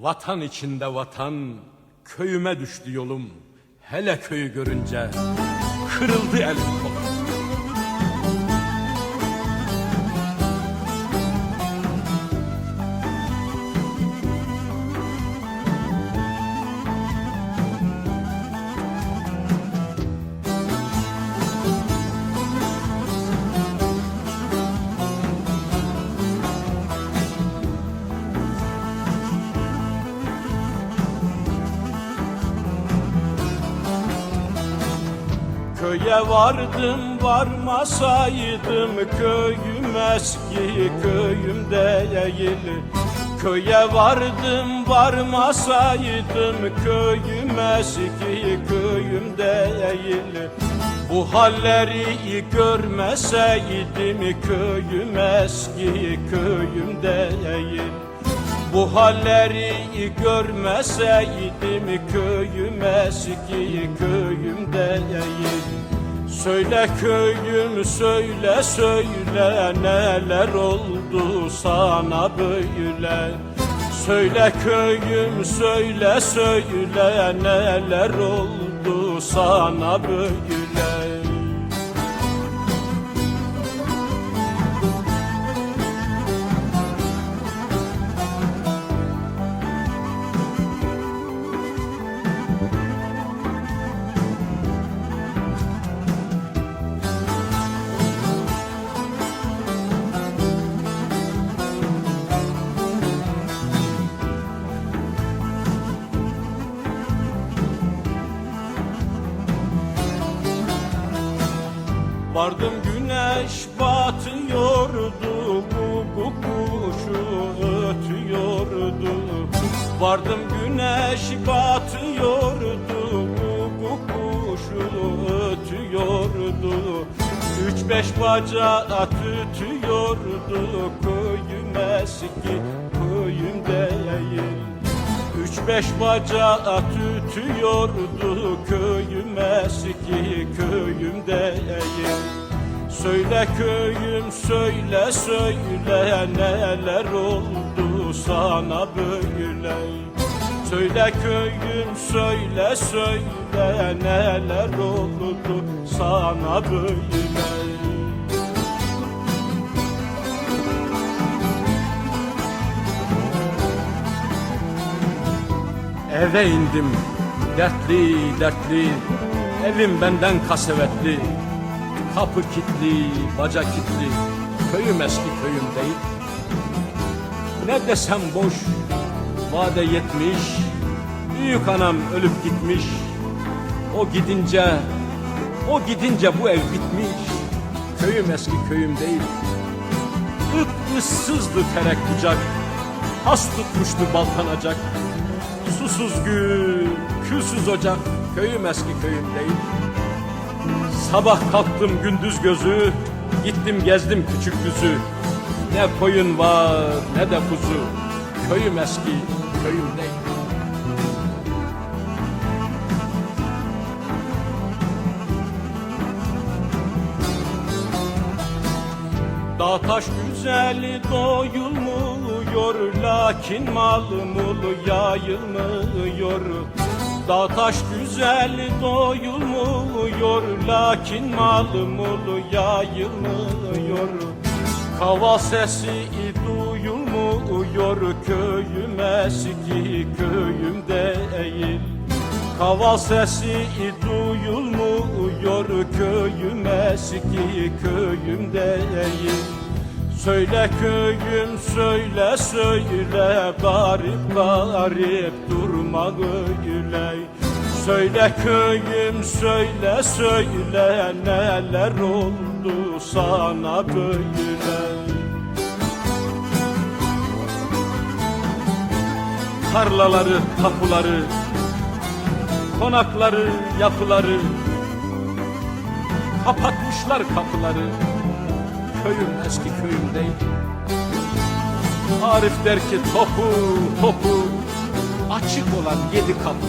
Vatan içinde vatan, köyüme düştü yolum. Hele köyü görünce kırıldı elim kolum. Köye vardım varmasaydım köyüm eski köyüm değil. Köye vardım varmasaydım köyüm eski köyüm değil. Bu halleri görmeseydim köyüm eski köyüm değil bu halleri görmeseydim köyüm eski köyüm değil Söyle köyüm söyle söyle neler oldu sana böyle? Söyle köyüm söyle söyle neler oldu sana böyle Vardım güneş batıyordu bu, kuşu ötüyordu. Vardım güneş batıyordu bu, kuşu ötüyordu. Üç beş bacağı tütüyordu köyüm eski köyüm değil. Üç beş bacağı tütüyordu köyüm eski köyüm değil Söyle köyüm söyle söyle neler oldu sana böyle? Söyle köyüm söyle söyle neler oldu sana böyle? Eve indim dertli dertli. Evim benden kasevetli Kapı kilitli, baca kilitli Köyüm eski köyüm değil. Ne desem boş Vade yetmiş Büyük anam ölüp gitmiş. O gidince O gidince bu ev bitmiş. Köyüm eski köyüm değil. Ip ıssızdı terek bucak Has tutmuştu baltanacak. Susuz gül, külsüz ocak Köyüm eski köyüm değil Sabah kalktım gündüz gözü Gittim gezdim küçük düzü Ne koyun var ne de kuzu. Köyüm eski köyüm değil Dağ taş güzeli doyulmuyor Lakin mal mulu yayılmıyor Dağ taş güzeli doyulmuyor Lakin mal mulu yayılmıyor. Kava sesi duyulmuyor Köyüm eski köyüm değil. Kava sesi duyulmuyor köyüm eski köyüm değil Söyle köyüm söyle söyle garip garip durma öyle. Söyle köyüm söyle söyle neler oldu sana böyle? Tarlaları, tapuları, konakları, yapıları Kapatmışlar kapıları Köyüm eski köyüm değil Arif der ki topu topu Açık olan yedi kapı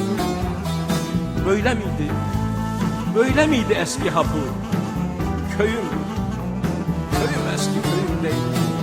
Böyle miydi? Böyle miydi eski hapı? Köyüm Köyüm eski köyüm değil